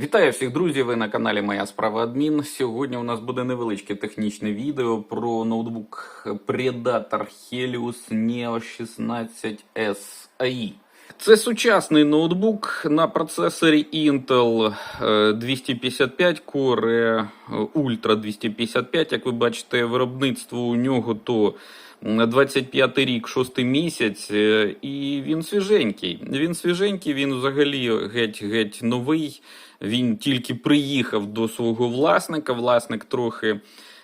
Вітаю всіх друзів! Ви на каналі Моя справа Адмін. Сьогодні у нас буде невеличке технічне відео про ноутбук Predator Helios Neo 16S AI. Це сучасний ноутбук на процесорі Intel е, 255 Core е, Ultra 255. Як ви бачите, виробництво у нього то 25 рік, 6 місяць, е, і він свіженький. Він свіженький, він взагалі геть-геть новий. Він тільки приїхав до свого власника. Власник трохи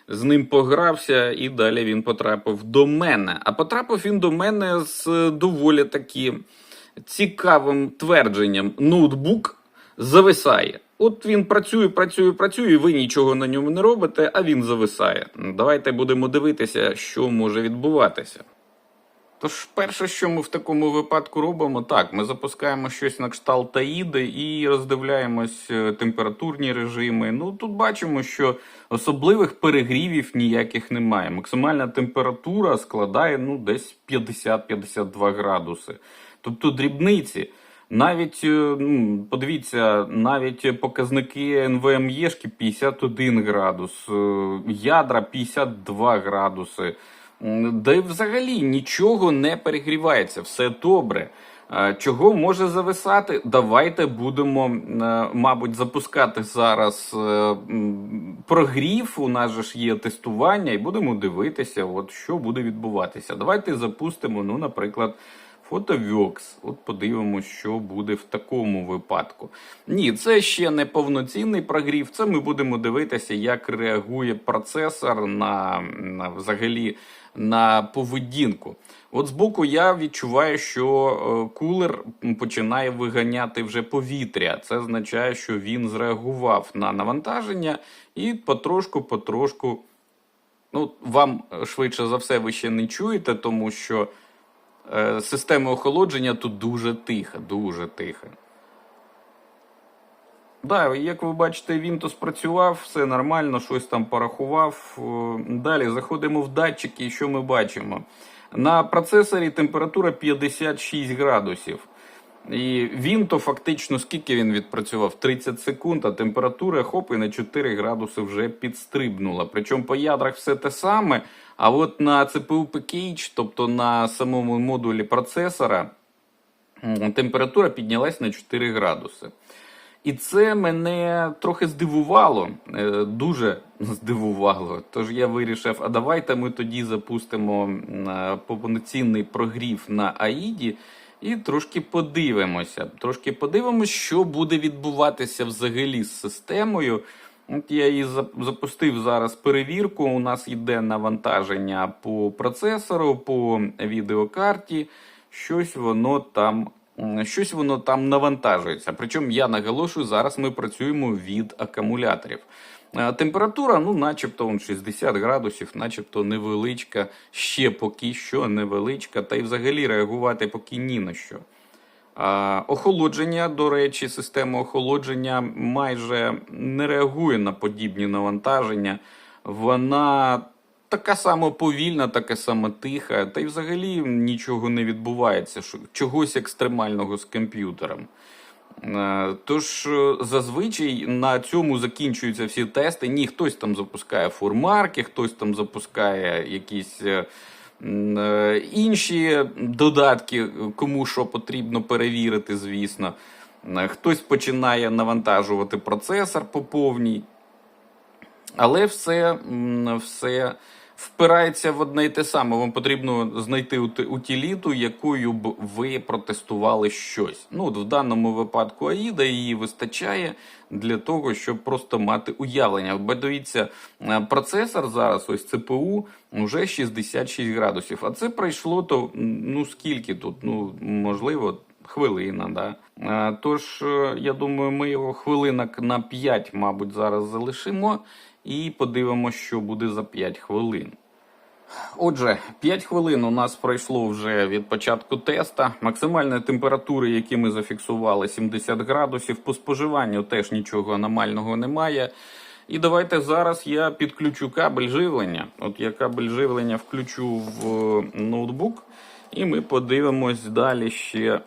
з ним погрався, і далі він потрапив до мене. А потрапив він до мене з доволі таки цікавим твердженням: ноутбук зависає. От він працює, працює, працює, і ви нічого на ньому не робите, а він зависає. Давайте будемо дивитися, що може відбуватися. Тож, перше, що ми в такому випадку робимо, так, ми запускаємо щось на кшталт Таїди і роздивляємось е, температурні режими. Ну тут бачимо, що особливих перегрівів ніяких немає. Максимальна температура складає ну, десь 50-52 градуси. Тобто дрібниці. Навіть е, ну, подивіться, навіть показники НВМЄшки 51 градус, е, ядра 52 градуси. Да й взагалі нічого не перегрівається, все добре. Е, Чого може зависати? Давайте будемо, мабуть, запускати зараз прогрів. У нас же ж є тестування, і будемо дивитися, от що буде відбуватися. Давайте запустимо, ну, наприклад. Фотовікс. От подивимося, що буде в такому випадку. Ні, це ще не повноцінний прогрів. Це ми будемо дивитися, як реагує процесор на, на взагалі на поведінку. От збоку я відчуваю, що е, кулер починає виганяти вже повітря. Це означає, що він зреагував на навантаження і потрошку-потрошку. Ну, вам швидше за все ви ще не чуєте, тому що е, система охолодження тут дуже тиха, дуже тиха. Да, як ви бачите, він то спрацював, все нормально, щось там порахував. Е, Далі заходимо в датчики, і що ми бачимо? На процесорі температура 56 градусів. І він то фактично скільки він відпрацював? 30 секунд, а температура хоп і на 4 градуси вже підстрибнула. Причому по ядрах все те саме. А от на CPU Package, тобто на самому модулі процесора, температура піднялась на 4 градуси. І це мене трохи здивувало, е, дуже здивувало. Тож я вирішив, а давайте ми тоді запустимо е, повноцінний прогрів на Аїді і трошки подивимося. Трошки подивимося, що буде відбуватися взагалі з системою. От я її запустив зараз перевірку. У нас йде навантаження по процесору, по відеокарті. Щось воно там щось воно там навантажується. Причому я наголошую, зараз ми працюємо від акумуляторів. Е, Температура, ну, начебто, 60 градусів, начебто невеличка, ще поки що невеличка, та й взагалі реагувати поки ні на що. Охолодження, до речі, система охолодження майже не реагує на подібні навантаження. Вона така само повільна, така само тиха, та й взагалі нічого не відбувається, чогось екстремального з комп'ютером. Е, Тож е, зазвичай на цьому закінчуються всі тести. Ні, хтось там запускає фурмарки, хтось там запускає якісь е, інші додатки, кому що потрібно перевірити, звісно. Хтось починає навантажувати процесор по повній. Але все, все впирається в одне і те саме. Вам потрібно знайти ут- утиліту, якою б ви протестували щось. Ну, от в даному випадку Аїда її вистачає для того, щоб просто мати уявлення. Бо дивіться, е, процесор зараз, ось ЦПУ, вже 66 градусів. А це пройшло то, ну скільки тут? Ну, можливо, хвилина, да. Е, Тож, е, я думаю, ми його хвилинок на 5, мабуть, зараз залишимо і подивимося, що буде за 5 хвилин. Отже, 5 хвилин у нас пройшло вже від початку теста. Максимальні температури, які ми зафіксували, 70 градусів. По споживанню теж нічого аномального немає. І давайте зараз я підключу кабель живлення. От я кабель живлення включу в ноутбук, і ми подивимось далі ще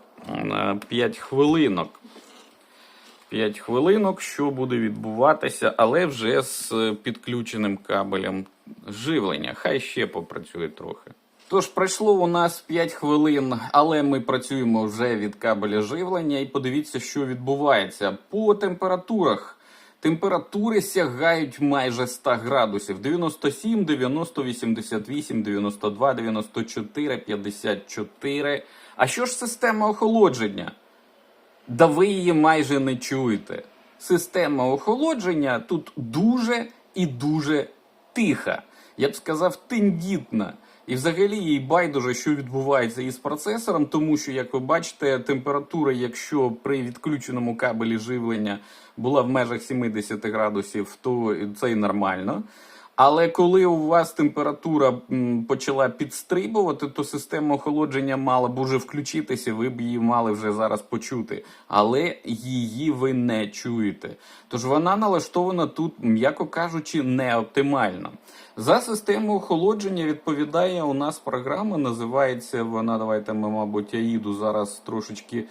5 хвилинок. 5 хвилинок, що буде відбуватися, але вже з підключеним кабелем живлення. Хай ще попрацює трохи. Тож пройшло у нас 5 хвилин, але ми працюємо вже від кабеля живлення, і подивіться, що відбувається по температурах. Температури сягають майже 100 градусів: 97, 90, 88, 92, 94, 54. А що ж система охолодження? Да ви її майже не чуєте. Система охолодження тут дуже і дуже тиха. Я б сказав, тендітна. І взагалі їй байдуже, що відбувається із процесором, тому що, як ви бачите, температура, якщо при відключеному кабелі живлення була в межах 70 градусів, то це і нормально. Але коли у вас температура почала підстрибувати, то система охолодження мала б уже включитися, ви б її мали вже зараз почути. Але її ви не чуєте. Тож вона налаштована тут, м'яко кажучи, не оптимально. За систему охолодження відповідає у нас програма, називається вона. Давайте ми, мабуть, Аїду зараз трошечки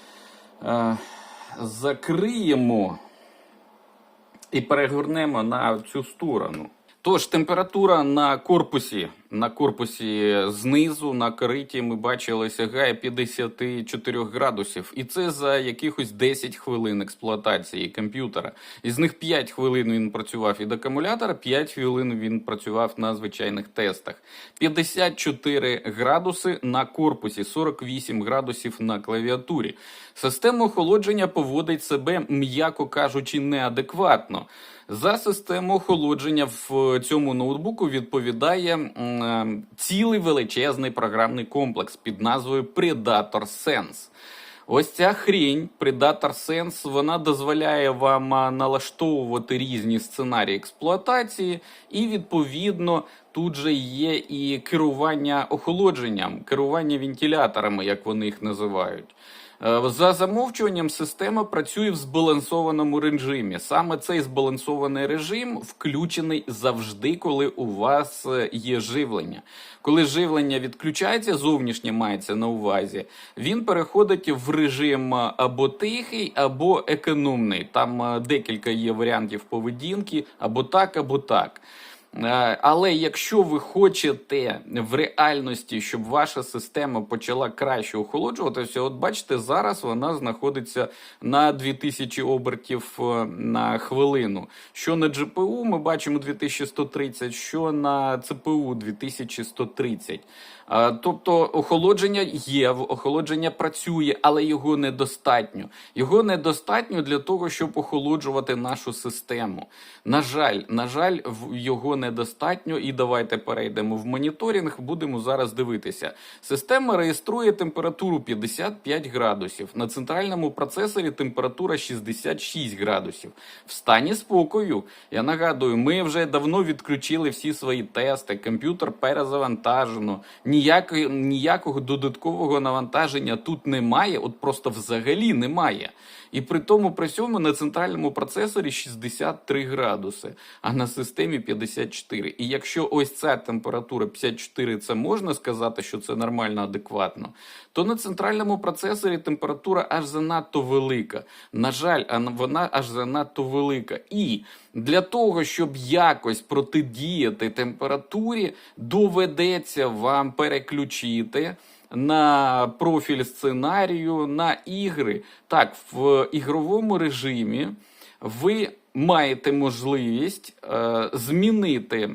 е, закриємо і перегорнемо на цю сторону. Тож температура на корпусі, на корпусі знизу, на кориті ми бачили, сягає 54 градусів. І це за якихось 10 хвилин експлуатації комп'ютера. Із них 5 хвилин він працював від акумулятора, 5 хвилин він працював на звичайних тестах. 54 градуси на корпусі, 48 градусів на клавіатурі. Система охолодження поводить себе, м'яко кажучи, неадекватно. За систему охолодження в цьому ноутбуку відповідає е, цілий величезний програмний комплекс під назвою Predator Sense. Ось ця хрінь, Predator Sense, вона дозволяє вам налаштовувати різні сценарії експлуатації, і відповідно тут же є і керування охолодженням, керування вентиляторами, як вони їх називають. Е, За замовчуванням система працює в збалансованому режимі. Саме цей збалансований режим включений завжди, коли у вас е, є живлення. Коли живлення відключається, зовнішнє мається на увазі, він переходить в режим е, або тихий, або економний. Там декілька є варіантів поведінки, або так, або так. Е, Але якщо ви хочете в реальності, щоб ваша система почала краще охолоджуватися, от бачите, зараз вона знаходиться на 2000 обертів е, на хвилину. Що на GPU ми бачимо 2130, що на CPU 2130. Тобто охолодження є, охолодження працює, але його недостатньо. Його недостатньо для того, щоб охолоджувати нашу систему. На жаль, на жаль, його недостатньо. І давайте перейдемо в моніторинг. Будемо зараз дивитися. Система реєструє температуру 55 градусів. На центральному процесорі температура 66 градусів. В стані спокою. Я нагадую, ми вже давно відключили всі свої тести. Комп'ютер перезавантажено. Ніякої, ніякого додаткового навантаження тут немає, от просто взагалі немає. І при тому при цьому на центральному процесорі 63 градуси, а на системі 54. І якщо ось ця температура 54, це можна сказати, що це нормально, адекватно, то на центральному процесорі температура аж занадто велика. На жаль, вона аж занадто велика. І для того, щоб якось протидіяти температурі, доведеться вам переключити на профіль сценарію, на ігри. Так, в ігровому режимі ви маєте можливість е, змінити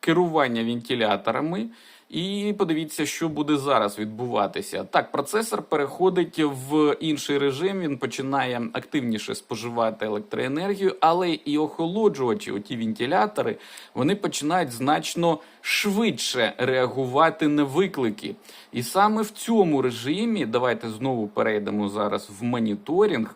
керування вентиляторами. І подивіться, що буде зараз відбуватися. Так, процесор переходить в інший режим. Він починає активніше споживати електроенергію, але і охолоджувачі, оті вентилятори, вони починають значно швидше реагувати на виклики. І саме в цьому режимі, давайте знову перейдемо зараз в моніторинг.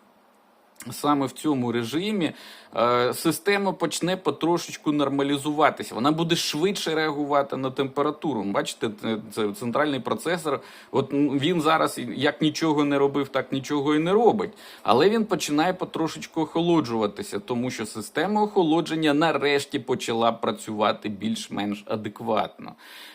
Саме в цьому режимі е, система почне потрошечку нормалізуватися. Вона буде швидше реагувати на температуру. Бачите, це- це центральний процесор. От він зараз як нічого не робив, так нічого і не робить. Але він починає потрошечку охолоджуватися, тому що система охолодження нарешті почала працювати більш-менш адекватно.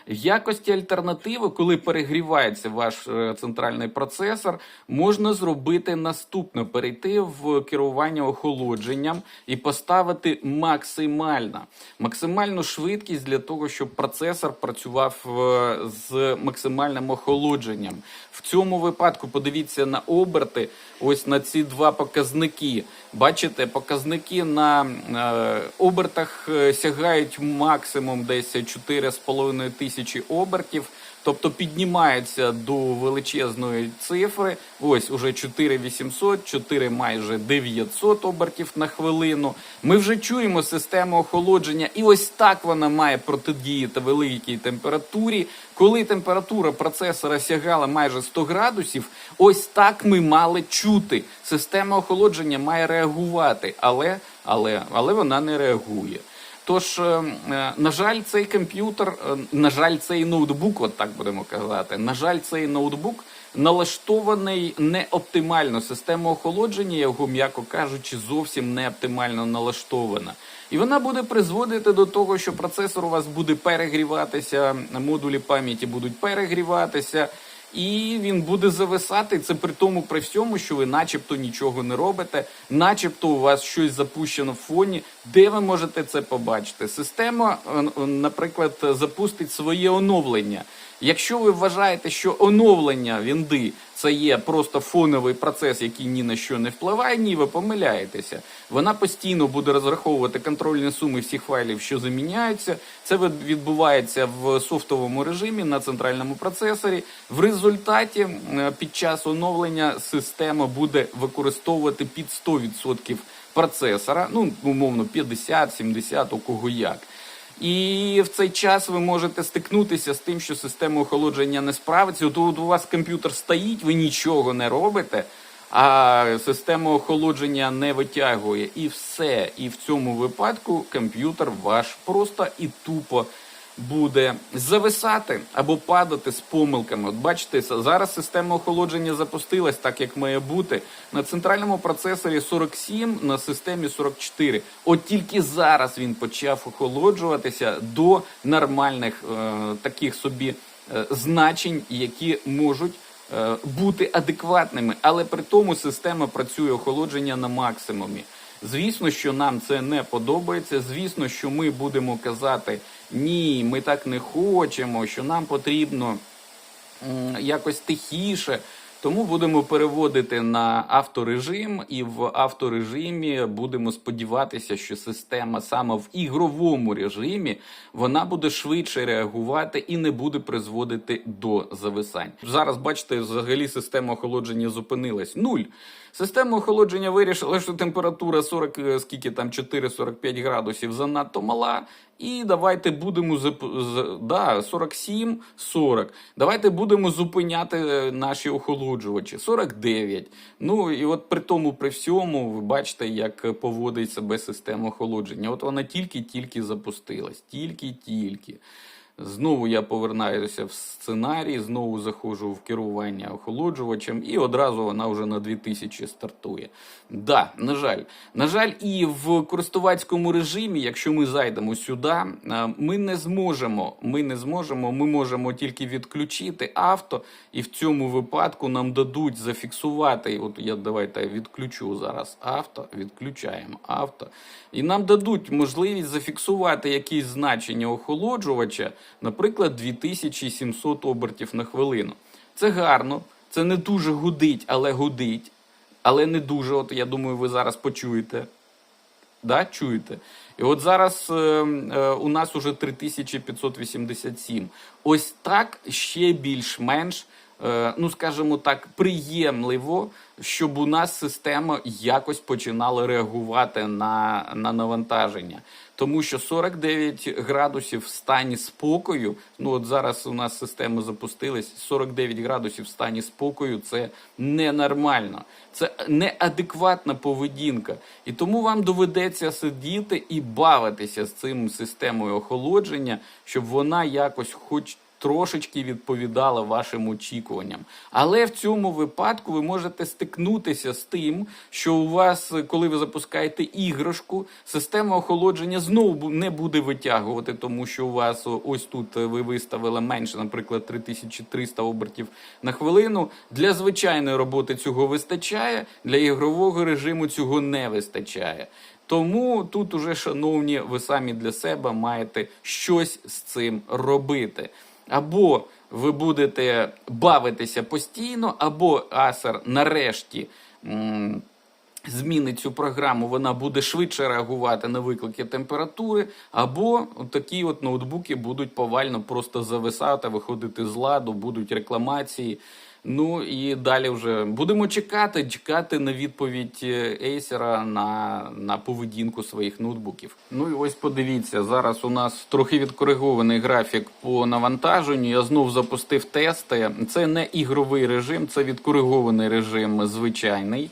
В якості альтернативи, коли перегрівається ваш е, центральний процесор, можна зробити наступне: перейти в керування охолодженням і поставити максимально максимальну швидкість для того, щоб процесор працював е, з максимальним охолодженням. В цьому випадку подивіться на оберти, ось на ці два показники. Бачите, показники на е, обертах е, сягають максимум десь 4,5 тисячі обертів. Тобто піднімається до величезної цифри. Ось уже 4800, 4 майже 900 обертів на хвилину. Ми вже чуємо систему охолодження, і ось так вона має протидіяти великій температурі. Коли температура процесора сягала майже 100 градусів, ось так ми мали чути. Система охолодження має реагувати, але, але, але вона не реагує. Тож, е, е, на жаль, цей комп'ютер, е, на жаль, цей ноутбук, от так будемо казати. На жаль, цей ноутбук налаштований не оптимально. Система охолодження його, м'яко кажучи, зовсім не оптимально налаштована. І вона буде призводити до того, що процесор у вас буде перегріватися, модулі пам'яті будуть перегріватися. І він буде зависати. Це при тому, при всьому, що ви, начебто, нічого не робите, начебто, у вас щось запущено в фоні. Де ви можете це побачити? Система, е, наприклад, запустить своє оновлення. Якщо ви вважаєте, що оновлення Вінди це є просто фоновий процес, який ні на що не впливає, ні, ви помиляєтеся. Вона постійно буде розраховувати контрольні суми всіх файлів, що заміняються. Це від- відбувається в софтовому режимі на центральному процесорі. В результаті під час оновлення система буде використовувати під 100% процесора, ну умовно 50-70, у кого як. І в цей час ви можете стикнутися з тим, що система охолодження не справиться. Тут у вас комп'ютер стоїть, ви нічого не робите, а система охолодження не витягує. І все. І в цьому випадку комп'ютер ваш просто і тупо буде зависати або падати з помилками. От бачите, зараз система охолодження запустилась так, як має бути. На центральному процесорі 47, на системі 44. От тільки зараз він почав охолоджуватися до нормальних е, таких собі е, значень, які можуть. е, Бути адекватними, але при тому система працює охолодження на максимумі. Звісно, що нам це не подобається. Звісно, що ми будемо казати ні, ми так не хочемо, що нам потрібно якось тихіше. Тому будемо переводити на авторежим, і в авторежимі будемо сподіватися, що система саме в ігровому режимі вона буде швидше реагувати і не буде призводити до зависань. Зараз бачите, взагалі система охолодження зупинилась. Нуль. Система охолодження вирішила, що температура 40, е, скільки там 4-45 градусів занадто мала. І давайте будемо зап- да, 47, 40. Давайте будемо зупиняти е, наші охолоджувачі. 49. Ну і от при тому, при всьому, ви бачите, як поводить себе система охолодження. От вона тільки-тільки запустилась. Тільки-тільки. Знову я повернаюся в сценарій, знову заходжу в керування охолоджувачем, і одразу вона вже на 2000 стартує. Да, на жаль, на жаль, і в користувацькому режимі, якщо ми зайдемо сюди, е, ми не зможемо. Ми не зможемо. Ми можемо тільки відключити авто, і в цьому випадку нам дадуть зафіксувати. От я давайте відключу зараз авто, відключаємо авто, і нам дадуть можливість зафіксувати якісь значення охолоджувача, наприклад, 2700 обертів на хвилину. Це гарно, це не дуже гудить, але гудить. Але не дуже, от я думаю, ви зараз почуєте. Да, чуєте? І от зараз е, е, у нас уже 3587. Ось так ще більш-менш, ну скажімо так, приємливо, щоб у нас система якось починала реагувати на, на навантаження. Тому що 49 градусів в стані спокою, ну от зараз у нас система запустилась, 49 градусів в стані спокою це ненормально. Це неадекватна поведінка. І тому вам доведеться сидіти і бавитися з цим системою охолодження, щоб вона якось хоч трошечки відповідала вашим очікуванням. Але в цьому випадку ви можете стикнутися з тим, що у вас, коли ви запускаєте іграшку, система охолодження знову не буде витягувати, тому що у вас ось тут ви виставили менше, наприклад, 3300 обертів на хвилину. Для звичайної роботи цього вистачає, для ігрового режиму цього не вистачає. Тому тут уже, шановні, ви самі для себе маєте щось з цим робити. Або ви будете бавитися постійно, або Асер нарешті. м, Змінить цю програму, вона буде швидше реагувати на виклики температури, або такі от ноутбуки будуть повально просто зависати, виходити з ладу, будуть рекламації. Ну і далі вже будемо чекати, чекати на відповідь е, Acer на, на поведінку своїх ноутбуків. Ну і ось подивіться, зараз у нас трохи відкоригований графік по навантаженню. Я знов запустив тести. Це не ігровий режим, це відкоригований режим звичайний.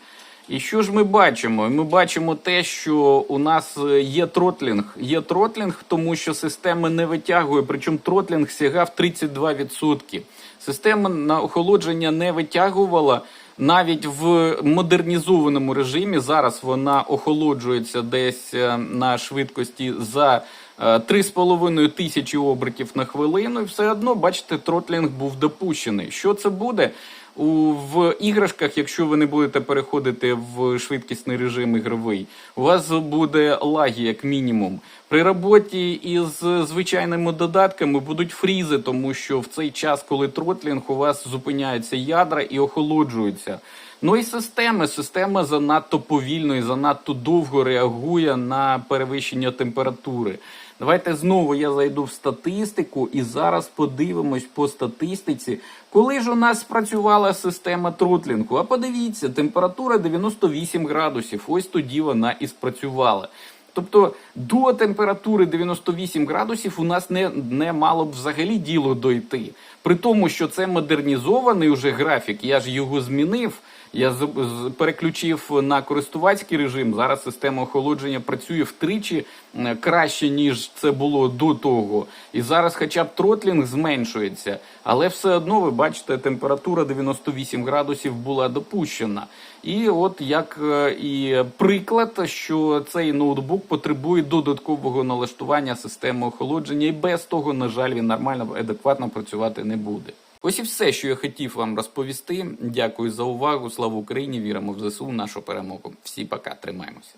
І що ж ми бачимо? Ми бачимо те, що у нас е, є тротлінг. Є тротлінг, тому що система не витягує, причому тротлінг сягав 32%. Система на охолодження не витягувала. Навіть в модернізованому режимі зараз вона охолоджується десь е, на швидкості за е, 3,5 тисячі обертів на хвилину, і все одно, бачите, тротлінг був допущений. Що це буде? У, в іграшках, якщо ви не будете переходити в швидкісний режим ігровий, у вас буде лаги як мінімум. При роботі із звичайними додатками будуть фрізи, тому що в цей час, коли тротлінг, у вас зупиняються ядра і охолоджуються. Ну і система. Система занадто повільно і занадто довго реагує на перевищення температури. Давайте знову я зайду в статистику і зараз подивимось по статистиці, коли ж у нас спрацювала система тротлінгу. А подивіться, температура 98 градусів. Ось тоді вона і спрацювала. Тобто до температури 98 градусів у нас не, не мало б взагалі діло дойти. При тому, що це модернізований уже графік, я ж його змінив. Я з, переключив на користувацький режим. Зараз система охолодження працює втричі краще, ніж це було до того. І зараз, хоча б тротлінг зменшується, але все одно ви бачите, температура 98 градусів була допущена. І от як е, і приклад, що цей ноутбук потребує додаткового налаштування системи охолодження, і без того, на жаль, він нормально адекватно працювати не буде. Ось і все, що я хотів вам розповісти. Дякую за увагу. Слава Україні! Віримо в ЗСУ, нашу перемогу. Всі пока, тримаємося.